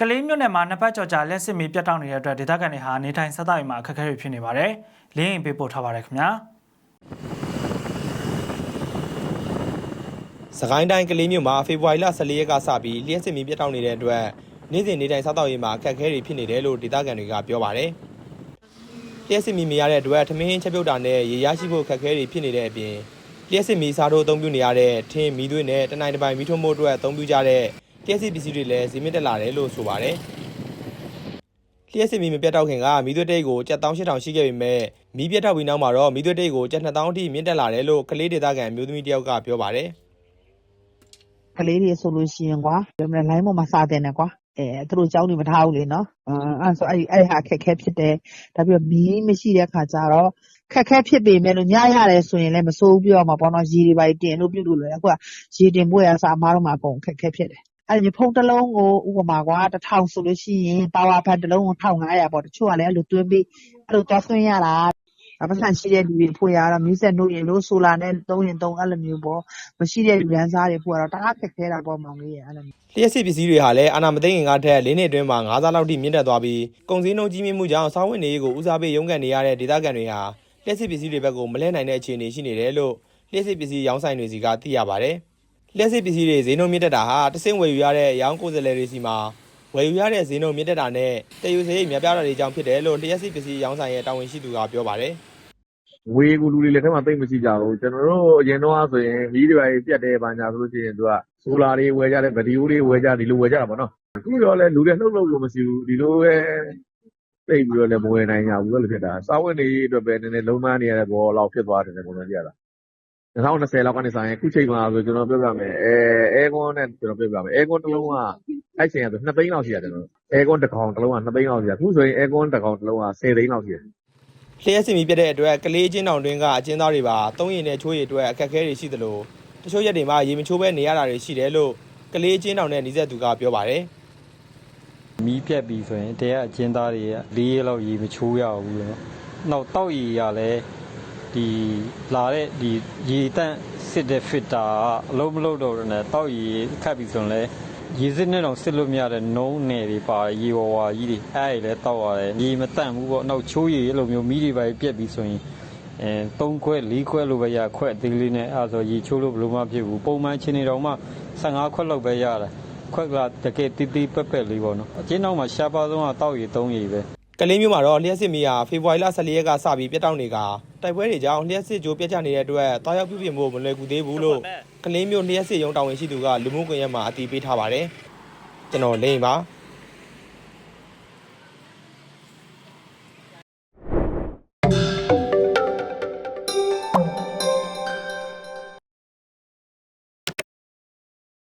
ကလေးမြို့နယ်မှာနှစ်ပတ်ကျော်ကြာလက်စစ်မီပြတ်တောက်နေတဲ့အတွက်ဒေသခံတွေဟာနေထိုင်ဆက်သရေးမှာအခက်အခဲတွေဖြစ်နေပါတယ်။လင်းရင်ပေးပို့ထားပါတယ်ခင်ဗျာစကိုင်းတိုင်းကလေးမြို့မှာဖေဖော်ဝါရီလ14ရက်ကစပြီးလျှက်စစ်မီးပြတ်တောက်နေတဲ့အတွက်နေ့စဉ်နေတိုင်းစားတော့ရေးမှာအခက်အခဲတွေဖြစ်နေတယ်လို့ဒေသခံတွေကပြောပါတယ်။လျှက်စစ်မီးမရတဲ့အတွက်ထမင်းချက်ပြုတ်တာနဲ့ရေရရှိဖို့အခက်အခဲတွေဖြစ်နေတဲ့အပြင်လျှက်စစ်မီးစားတို့အသုံးပြုနေရတဲ့ထင်းမီးသွေးနဲ့တနိုင်တစ်ပိုင်မီးထွန်းမှုအတွက်အသုံးပြုကြတဲ့ လျှက်စစ်ပစ္စည်းတွေလည်းဈေးမြင့်တက်လာတယ်လို့ဆိုပါတယ်။လျှက်စစ်မီးမပြတ်တောက်ခင်ကမီးသွေးတိတ်ကို7800ရှိခဲ့ပေမဲ့မီးပြတ်တောက်ပြီးနောက်မှာတော့မီးသွေးတိတ်ကို7000အထိမြင့်တက်လာတယ်လို့ကလေးဒေသခံမျိုးသမီးတယောက်ကပြောပါတယ်။ကလေးတွေဆိုလို့ရှိရင်ကွာပြောမလဲ line ပေါ်မှာစာတင်တယ်ကွာအဲသူတို့ကြောင်းနေမထားဘူးလေနော်အဲအဲ့ဆိုအဲ့အဲ့ဟာခက်ခဲဖြစ်တယ်ဒါပြီးတော့မီးမရှိတဲ့ခါကျတော့ခက်ခဲဖြစ်ပေမဲ့လို့ညရတယ်ဆိုရင်လည်းမစိုးဘူးပြောမှာပေါ့နော်ရေတွေပါတင်လို့ပြုတ်လို့လေအခုကရေတင်ဖို့ရအစားအမားတော့မှအကုန်ခက်ခဲဖြစ်တယ် အဲ့ဒီဖုံးတစ်လုံးကို ဥပမာကွာ1000ဆိုလို့ရှိရင် ပါဝါဖန်တစ်လုံးကို1500ပေါ့ တချို့ကလည်း အဲ့လိုတွင်းပြီးအဲ့လိုသွားဆွင်းရတာအပစံရှိတဲ့လူတွေဖို့ရတော့ မီးစက်နှုတ်ရင်လို့ဆိုလာနဲ့သုံးရင်သုံး အဲ့လိုမျိုးပေါ့ မရှိတဲ့လူရန်စားတွေဖို့ကတော့ တအားခက်ခဲတာပေါ့မောင်လေးရဲ့အဲ့လိုလျှက်စစ်ပစ္စည်းတွေဟာလည်း အာနာမသိငင်ကားထက် ၄ နှစ်အတွင်းမှာ9ဆလောက်ထိ မြင့်တက်သွားပြီး ကုန်စည်နှုန်းကြီးမြင့်မှုကြောင့် စားဝတ်နေရေးကို ဦးစားပေးရုန်းကန်နေရတဲ့ ဒေသခံတွေဟာ လျှက်စစ်ပစ္စည်းတွေဘက်ကို မလဲနိုင်တဲ့အခြေအနေရှိနေတယ်လို့ လျှက်စစ်ပစ္စည်းရောင်းဆိုင်တွေစီက သိရပါတယ်။ လျှက်စစ်ပစ္စည်းတွေဈေးနှုန်းမြင့်တက်တာဟာတဆင့်ဝယ်ယူရတဲ့ရောင်းကိုယ်စားလှယ်တွေစီမှာဝယ်ယူရတဲ့ဈေးနှုန်းမြင့်တက်တာနဲ့တည်ယူစရိတ်များပြားတာတွေကြောင့်ဖြစ်တယ်လို့လျှက်စစ်ပစ္စည်းရောင်းဆိုင်ရဲ့တာဝန်ရှိသူကပြောပါတယ်။ငွေကိုလူတွေလက်ထက်မှာသိမ့်မရှိကြဘူးကျွန်တော်တို့အရင်တော့ဆိုရင်မီးတွေပါပြတ်တယ်ဘာညာဆိုလို့ရှိရင်သူကဆိုလာတွေဝယ်ကြတယ်ဗီဒီယိုတွေဝယ်ကြဒီလိုဝယ်ကြတာပေါ့နော်အခုတော့လဲလူတွေလှုပ်လှုပ်လို့မရှိဘူးဒီလိုပဲသိပြီးတော့လည်းမဝယ်နိုင်ကြဘူးလို့ဖြစ်တာစာဝတ်နေရေးအတွက်ပဲနည်းနည်းလုံးမနေရတဲ့ဘောလောက်ဖြစ်သွားတယ်ပုံစံကြတာ 2020လောက်ကနေဆိုင်ရင်အခုချိန်မှာဆိုကျွန်တော်ပြောပြမယ်အဲအဲကွန်နဲ့ကျွန်တော်ပြောပြမယ်အဲကွန်တစ်လုံးကအဲ့ချိန်ကဆို2သိန်းလောက်ရှိတာကျွန်တော်အဲကွန်တစ်ကောင်တစ်လုံးက2သိန်းလောက်ရှိတာအခုဆိုရင်အဲကွန်တစ်ကောင်တစ်လုံးက10သိန်းလောက်ရှိတယ်လျှက်စစ်မီပြတဲ့အတွက်ကလေးချင်းတောင်တွင်းကအကျဉ်းသားတွေပါသုံးရင်နဲ့ချိုးရည်အတွက်အခက်အခဲတွေရှိသလိုတချို့ရက်တွေမှာရေမချိုးဘဲနေရတာတွေရှိတယ်လို့ကလေးချင်းတောင်နဲ့နီးစပ်သူကပြောပါတယ်မီးပြတ်ပြီဆိုရင်တရားအကျဉ်းသားတွေက၄ရက်လောက်ရေမချိုးရဘူးလို့။နောက်တောက်ရီရလည်း ဒီလာတဲ့ဒီရေတန့်စစ်တဲ့ fitter ကအလုံးမလုံးတော့နဲ့တောက်ရီခတ်ပြီဆိုရင်လည်းရေစစ်နဲ့တော့စစ်လို့မရတဲ့နုံးနယ်တွေပါရေဝဝါကြီးတွေအဲ့ဒီလည်းတောက်ရတယ်ရေမတန့်ဘူးပေါ့နောက်ချိုးရည်အဲ့လိုမျိုးမီးတွေပါပြက်ပြီဆိုရင်အဲ၃ခွက်၄ခွက်လိုပဲရခွက်အသေးလေးနဲ့အဲ့ဆိုရေချိုးလို့ဘယ်လိုမှဖြစ်ဘူးပုံမှန်ချင်းနေတော့မှ15ခွက်လောက်ပဲရတယ်ခွက်ကတကယ်တီးတီးပက်ပက်လေးပေါ့နော်အချင်းတော့မှရှားပါဆုံးကတောက်ရည်သုံးရည်ပဲ ကလေးမျိုးမှာတော့လျှက်စစ်မီဟာဖေဖော်ဝါရီလ14ရက်ကစပြီးပြတ်တောက်နေကတိုက်ပွဲတွေကြောင့်လျှက်စစ်ကြိုးပြတ်ကျနေတဲ့အတွက်တားရောက်ပြုပြင်ဖို့မလွယ်ကူသေးဘူးလို့ကလေးမျိုးလျှက်စစ်ရုံးတာဝန်ရှိသူကလူမှုကွန်ရက်မှာအတည်ပြုထားပါတယ်ကျွန်တော်လိမ့်ပါ